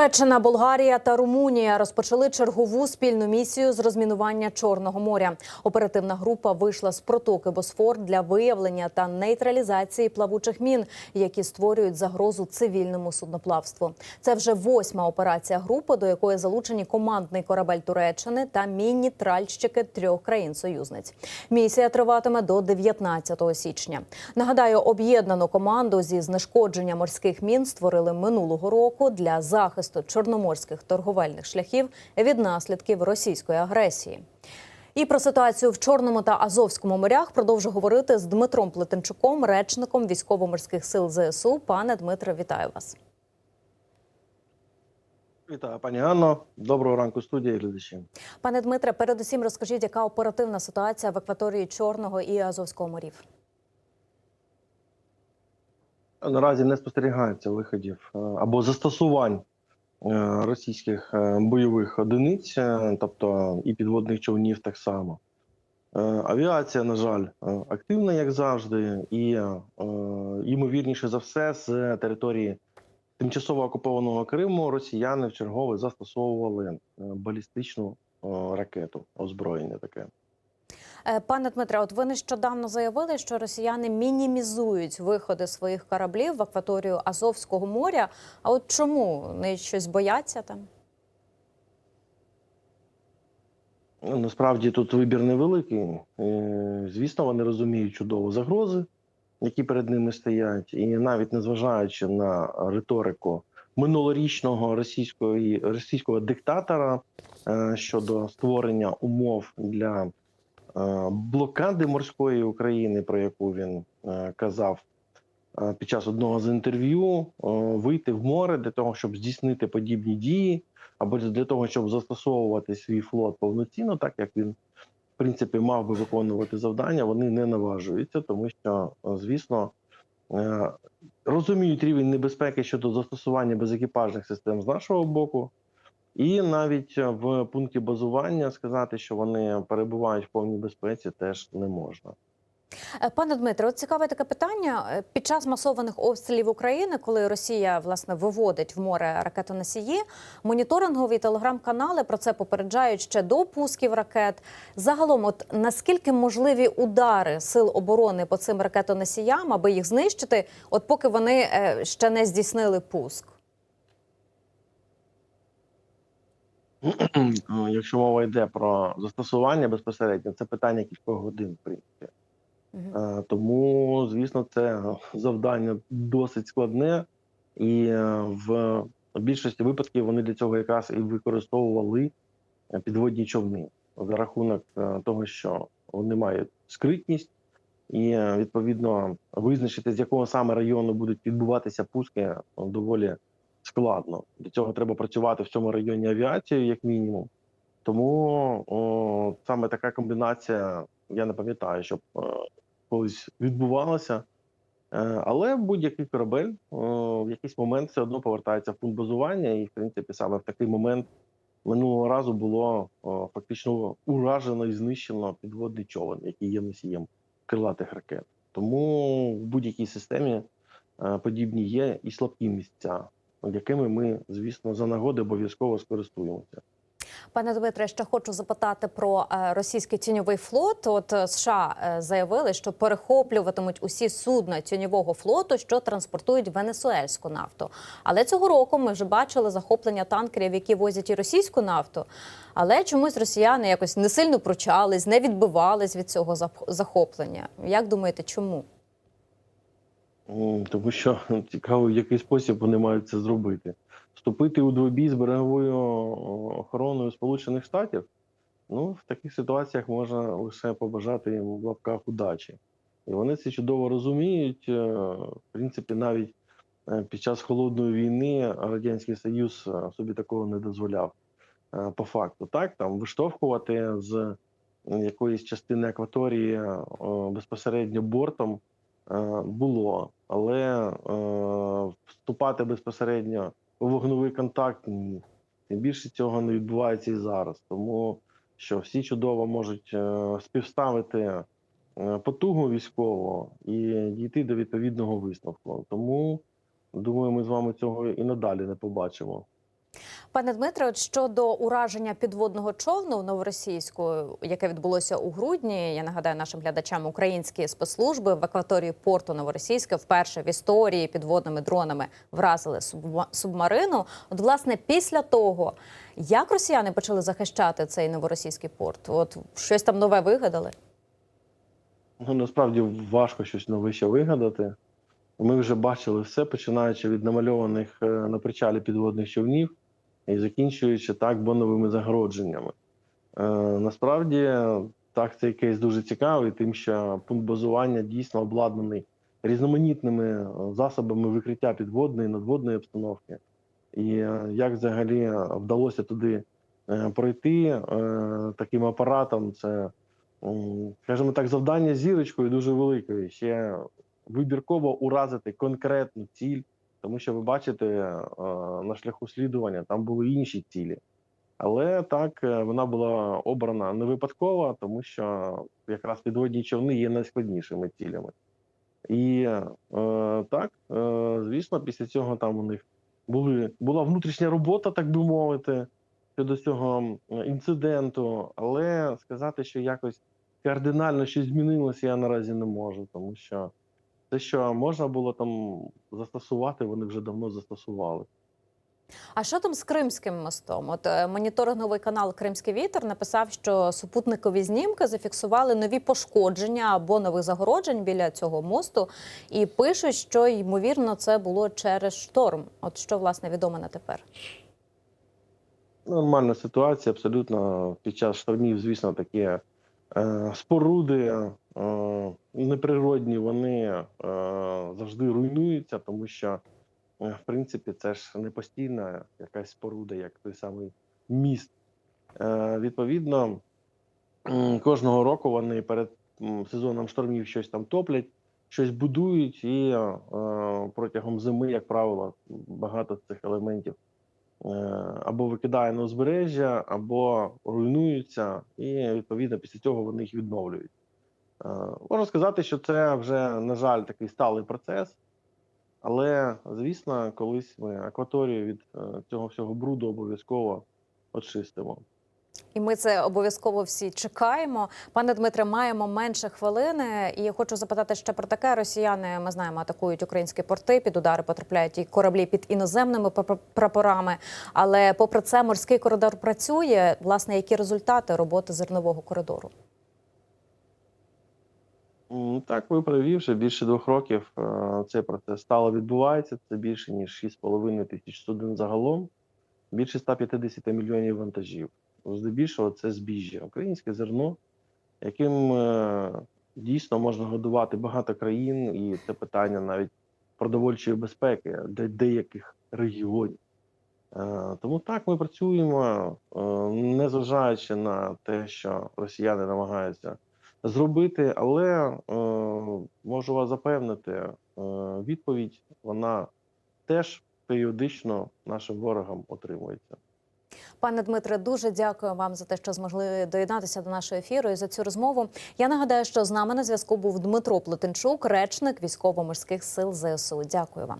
Туреччина, Болгарія та Румунія розпочали чергову спільну місію з розмінування Чорного моря. Оперативна група вийшла з протоки Босфор для виявлення та нейтралізації плавучих мін, які створюють загрозу цивільному судноплавству. Це вже восьма операція групи, до якої залучені командний корабель Туреччини та мінні тральщики трьох країн-союзниць. Місія триватиме до 19 січня. Нагадаю, об'єднану команду зі знешкодження морських мін створили минулого року для захисту чорноморських торговельних шляхів від наслідків російської агресії. І про ситуацію в Чорному та Азовському морях продовжу говорити з Дмитром Плетенчуком, речником військово-морських сил ЗСУ. Пане Дмитре, вітаю вас. Вітаю, пані Ганно. Доброго ранку, студія і глядачі. Пане Дмитре, передусім розкажіть, яка оперативна ситуація в акваторії Чорного і Азовського морів? Наразі не спостерігається виходів е, або застосувань російських е, бойових одиниць, е, тобто і підводних човнів так само. Е, Авіація, на жаль, е, активна, як завжди, і е, ймовірніше за все, з території тимчасово окупованого Криму росіяни в чергове застосовували е, балістичну е, ракету, озброєння таке. Е, Пане Дмитре, от ви нещодавно заявили, що росіяни мінімізують виходи своїх кораблів в акваторію Азовського моря. А от чому вони щось бояться там? Ну, Насправді тут вибір невеликий. Е, Звісно, вони розуміють чудово загрози, які перед ними стоять, і навіть незважаючи на риторику минулорічного російської російського диктатора е, щодо створення умов для блокади морської України, про яку він е, казав е, під час одного з інтерв'ю, е, вийти в море для того, щоб здійснити подібні дії або для того, щоб застосовувати свій флот повноцінно, так як він в принципі мав би виконувати завдання, вони не наважуються, тому що, е, звісно, е, розуміють рівень небезпеки щодо застосування безекіпажних систем з нашого боку. І навіть в пункті базування сказати, що вони перебувають в повній безпеці, теж не можна. Е, Пане Дмитре, от цікаве таке питання. Е, Під час масованих обстрілів України, коли Росія власне виводить в море ракетоносії, моніторингові телеграм-канали про це попереджають ще до пусків ракет. Загалом, от наскільки можливі удари сил оборони по цим ракетоносіям, аби їх знищити, от поки вони е, ще не здійснили пуск? Ну, Якщо мова йде про застосування безпосередньо, це питання кількох годин, в принципі. Е, Тому, звісно, це завдання досить складне, і е, в більшості випадків вони для цього якраз і використовували е, підводні човни за рахунок того, що вони мають скритність, і відповідно визначити, з якого саме району будуть відбуватися пуски, доволі складно. Для цього треба працювати в цьому районі авіацією, як мінімум. Тому о, саме така комбінація, я не пам'ятаю, щоб е, колись відбувалося. Е, Але будь-який корабель о, в якийсь момент все одно повертається в пункт базування, і в принципі саме в такий момент минулого разу було о, фактично уражено і знищено підводний човен, який є носієм крилатих ракет. Тому в будь-якій системі е, подібні є і слабкі місця, якими ми, звісно, за нагоди обов'язково скористуємося. Пане Дмитре, ще хочу запитати про е, російський тіньовий флот. От е, США е, заявили, що перехоплюватимуть усі судна тіньового флоту, що транспортують венесуельську нафту. Але цього року ми вже бачили захоплення танкерів, які возять і російську нафту. Але чомусь росіяни якось не сильно пручались, не відбивались від цього захоплення. Як думаєте, чому? Тому що цікаво, в який спосіб вони мають це зробити. Вступити у двобій з береговою охороною Сполучених Штатів. Ну, в таких ситуаціях можна лише побажати їм в лапках удачі. І вони це чудово розуміють. Е, В принципі, навіть е, під час холодної війни Радянський Союз е, собі такого не дозволяв. По факту, так там виштовхувати з якоїсь частини акваторії безпосередньо бортом було, але е, вступати безпосередньо у вогневий контакт ні. Тим більше цього не відбувається і зараз. Тому що всі чудово можуть е, співставити е, потугу військову і дійти до відповідного висновку. Тому думаю, ми з вами цього і надалі не побачимо. Пане Дмитре, щодо ураження підводного човну новоросійську, яке відбулося у грудні, я нагадаю нашим глядачам, українські спецслужби в акваторії порту Новоросійська вперше в історії підводними дронами вразили субма- субмарину. От, власне, після того, як росіяни почали захищати цей новоросійський порт, от щось там нове вигадали. Ну, насправді важко щось нове ще вигадати. Ми вже бачили все, починаючи від намальованих е, на причалі підводних човнів і закінчуючи так боновими загородженнями. Е, насправді, так, цей кейс дуже цікавий, тим, що пункт базування дійсно обладнаний різноманітними е, засобами викриття підводної надводної обстановки. І е, як взагалі вдалося туди е, пройти таким апаратом, це скажімо так, завдання зірочкою дуже великою. Ще вибірково уразити конкретну ціль, тому що ви бачите е, на шляху слідування там були інші цілі. Але так е, вона була обрана не випадково, тому що якраз підводні човни є найскладнішими цілями. І е, так, е, звісно, після цього там у них були, була внутрішня робота, так би мовити, щодо цього інциденту. Але сказати, що якось кардинально щось змінилося, я наразі не можу, тому що те, що можна було там застосувати, вони вже давно застосували. А що там з Кримським мостом? От е, моніторинговий канал Кримський вітер написав, що супутникові знімки зафіксували нові пошкодження або нових загороджень біля цього мосту, і пишуть, що ймовірно це було через шторм. От що власне відомо на тепер. Нормальна ситуація, абсолютно під час штормів, звісно, такі е, споруди неприродні, вони е, завжди руйнуються, тому що, е, в принципі, це ж не постійна якась споруда, як той самий міст. Е, відповідно, кожного року вони перед сезоном штормів щось там топлять, щось будують, і е, протягом зими, як правило, багато цих елементів е, або викидає на узбережжя, або руйнуються, і відповідно після цього вони їх відновлюють. Можна сказати, що це вже, на жаль, такий сталий процес. Але, звісно, колись ми акваторію від е, цього всього бруду обов'язково очистимо. І ми це обов'язково всі чекаємо. Пане Дмитре, маємо менше хвилини. І хочу запитати ще про таке. Росіяни ми знаємо, атакують українські порти. Під удари потрапляють і кораблі під іноземними пра- прапорами. Але попри це, морський коридор працює. Власне, які результати роботи зернового коридору? Так, ви праві, вже більше двох років е, цей процес стало відбувається. Це більше ніж 6,5 тисяч суден загалом, більше 150 мільйонів вантажів. Здебільшого це збіжжя, українське зерно, яким е, дійсно можна годувати багато країн, і це питання навіть продовольчої безпеки для деяких регіонів. Е, Тому так ми працюємо, е, незважаючи на те, що росіяни намагаються зробити, але е, можу вас запевнити, е, відповідь вона теж періодично нашим ворогам отримується. Пане Дмитре, дуже дякую вам за те, що змогли доєднатися до нашого ефіру і за цю розмову. Я нагадаю, що з нами на зв'язку був Дмитро Плетенчук, речник військово-морських сил ЗСУ. Дякую вам.